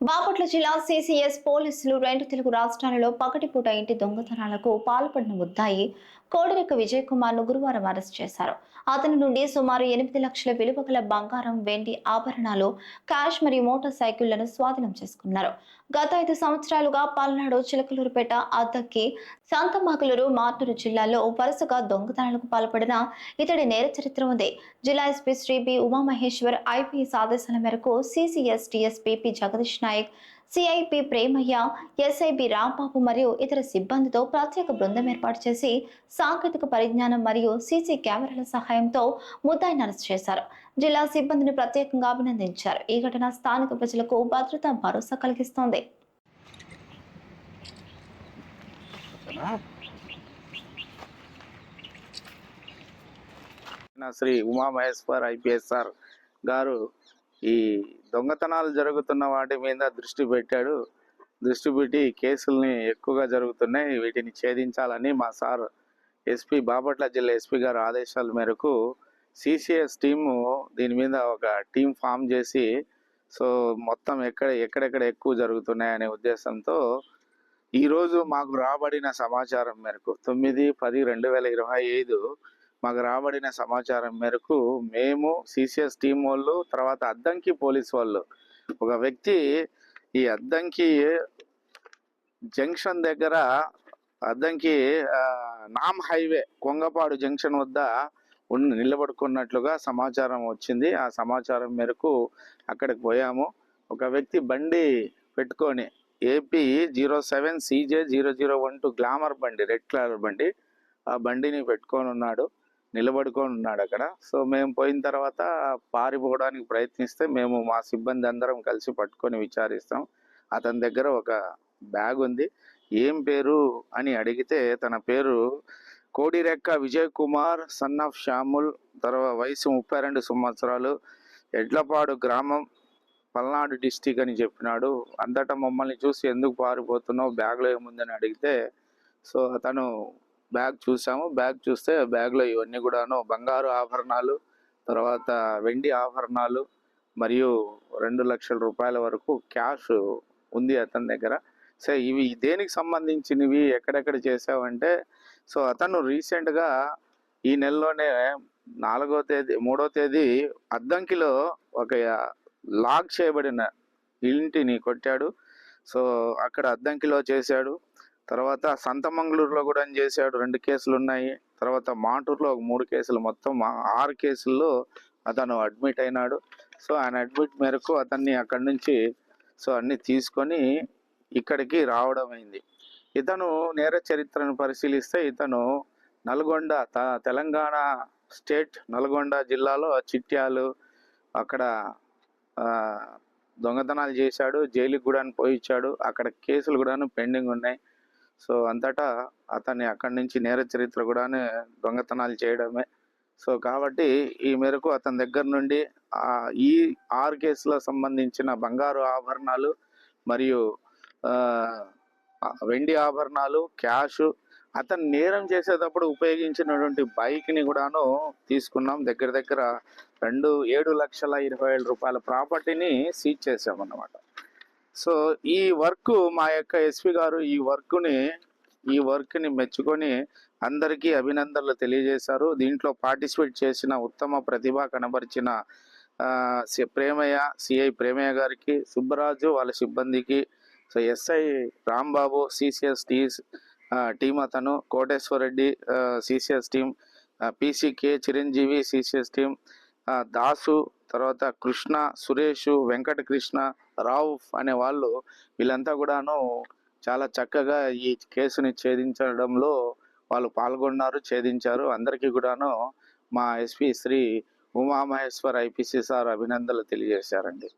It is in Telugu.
బాపట్ల జిల్లా సిసిఎస్ పోలీసులు రెండు తెలుగు రాష్ట్రాలలో పగటిపూట ఇంటి దొంగతనాలకు పాల్పడిన ముద్దాయి. కోడరిక విజయ్ కుమార్ను గురువారం అరెస్ట్ చేశారు. అతని నుండి సుమారు ఎనిమిది లక్షల విలువ గల బంగారం వెండి ఆభరణాలు క్యాష్ మరియు మోటార్ సైకిళ్ళను స్వాధీనం చేసుకున్నారు. గత ఐదు సంవత్సరాలుగా పల్నాడు చిలకలూరుపేట అద్దక్కి శాంతమాకులూరు మార్టూరు జిల్లాల్లో వరుసగా దొంగతనాలకు పాల్పడిన ఇతడి నేర చరిత్ర ఉంది. జిల్లా SP Shri B Umamaheshwar IPS ఆదేశాల మేరకు CCS DSP P Jagadish Naik CI P Premaiah SI B Rambabu మరియు ఇతర సిబ్బందితో ప్రత్యేక బృందం ఏర్పాటు చేసి సాంకేతిక పరిజ్ఞానం మరియు సీసీ కెమెరాల సహాయంతో ముద్దాయిని అరెస్ట్ చేశారు. జిల్లా సిబ్బందిని ప్రత్యేకంగా అభినందించారు. ఈ ఘటన స్థానిక ప్రజలకు భద్రతా భరోసా కలిగిస్తోంది. శ్రీ ఉమామహేశ్వర్ ఐపీఎస్ఆర్ గారు ఈ దొంగతనాలు జరుగుతున్న వాటి మీద దృష్టి పెట్టాడు. దృష్టి పెట్టి కేసుల్ని ఎక్కువగా జరుగుతున్నాయి. వీటిని ఛేదించాలని మా సార్ ఎస్పీ బాపట్ల జిల్లా ఎస్పీ గారు ఆదేశాల మేరకు సిసిఎస్ టీము దీని మీద ఒక టీం ఫామ్ చేసి సో మొత్తం ఎక్కడ ఎక్కడెక్కడ ఎక్కువ జరుగుతున్నాయి అనే ఉద్దేశంతో ఈరోజు మాకు రాబడిన సమాచారం మేరకు తొమ్మిది పది రెండు వేల ఇరవై ఐదు మాకు రాబడిన సమాచారం మేరకు మేము సిసిఎస్ టీం వాళ్ళు తర్వాత అద్దంకి పోలీస్ వాళ్ళు. ఒక వ్యక్తి ఈ అద్దంకి జంక్షన్ దగ్గర Addanki NAM highway Kongapadu junction వద్ద ఉండి నిలబడుకున్నట్లుగా సమాచారం వచ్చింది. ఆ సమాచారం మేరకు అక్కడికి పోయాము. ఒక వ్యక్తి బండి పెట్టుకొని AP zero seven CJ zero zero one two glamour బండి రెడ్ కలర్ బండి ఆ బండిని పెట్టుకొని ఉన్నాడు. నిలబడుకొని ఉన్నాడు అక్కడ. సో మేము పోయిన తర్వాత పారిపోవడానికి ప్రయత్నిస్తే మేము మా సిబ్బంది అందరం కలిసి పట్టుకొని విచారిస్తాం. అతని దగ్గర ఒక బ్యాగ్ ఉంది. ఏం పేరు అని అడిగితే తన పేరు Kodirekka Vijay Kumar son of Samuel తర్వాత వయసు ముప్పై రెండు సంవత్సరాలు ఎడ్లపాడు గ్రామం పల్నాడు డిస్టిక్ అని చెప్పినాడు. అంతటా మమ్మల్ని చూసి ఎందుకు పారిపోతున్నావు? బ్యాగ్లో ఏముందని అడిగితే సో అతను బ్యాగ్ చూసాము. బ్యాగ్ చూస్తే బ్యాగ్లో ఇవన్నీ కూడాను బంగారు ఆభరణాలు తర్వాత వెండి ఆభరణాలు మరియు రెండు లక్షల రూపాయల వరకు క్యాష్ ఉంది అతని దగ్గర. సో ఇవి దేనికి సంబంధించినవి ఎక్కడెక్కడ చేసావంటే సో అతను రీసెంట్గా ఈ నెలలోనే నాలుగో తేదీ మూడో తేదీ అద్దంకిలో ఒక లాక్ చేయబడిన ఇంటిని కొట్టాడు. సో అక్కడ అద్దంకిలో చేశాడు. తర్వాత సంతమంగళూరులో కూడా చేశాడు? రెండు కేసులు ఉన్నాయి. తర్వాత మాటూరులో ఒక మూడు కేసులు. మొత్తం ఆరు కేసుల్లో అతను అడ్మిట్ అయినాడు. సో ఆయన అడ్మిట్ మేరకు అతన్ని అక్కడి నుంచి సో అన్ని తీసుకొని ఇక్కడికి రావడం అయింది. ఇతను నేర చరిత్రను పరిశీలిస్తే ఇతను నల్గొండ త- తెలంగాణ స్టేట్ నల్గొండ జిల్లాలో చిట్యాలు అక్కడ దొంగతనాలు చేశాడు. జైలుకి కూడా పోయిచ్చాడు అక్కడ కేసులు కూడాను పెండింగ్ ఉన్నాయి. సో అంతటా అతన్ని అక్కడి నుంచి నేర చరిత్ర కూడానే దొంగతనాలు చేయడమే. సో కాబట్టి ఈ మేరకు అతని దగ్గర నుండి ఈ ఆరు కేసులో సంబంధించిన బంగారు ఆభరణాలు మరియు వెండి ఆభరణాలు క్యాష్ అతను నేరం చేసేటప్పుడు ఉపయోగించినటువంటి బైక్ని కూడాను తీసుకున్నాం. దగ్గర దగ్గర రెండు ఏడు లక్షల ఇరవై ఏడు రూపాయల ప్రాపర్టీని సీజ్ చేసామన్నమాట సో ఈ వర్క్ మా యొక్క ఎస్పీ గారు ఈ వర్క్ని ఈ వర్క్ని మెచ్చుకొని అందరికీ అభినందనలు తెలియజేశారు. దీంట్లో పార్టిసిపేట్ చేసిన ఉత్తమ ప్రతిభ కనబరిచిన ప్రేమయ్య సిఐ ప్రేమయ్య గారికి సుబ్బరాజు వాళ్ళ సిబ్బందికి సో ఎస్ఐ రాంబాబు సిసిఎస్ టీస్ టీమ్ అతను Koteswara Reddy CCS team PCK Chiranjeevi CCS team Dasu తర్వాత కృష్ణ సురేష్ వెంకట కృష్ణ రావుఫ్ అనే వాళ్ళు వీళ్ళంతా కూడాను చాలా చక్కగా ఈ కేసుని ఛేదించడంలో వాళ్ళు పాల్గొన్నారు ఛేదించారు. అందరికీ కూడాను మా SP Shri Umamaheshwar IPC sir అభినందనలు తెలియజేశారండి.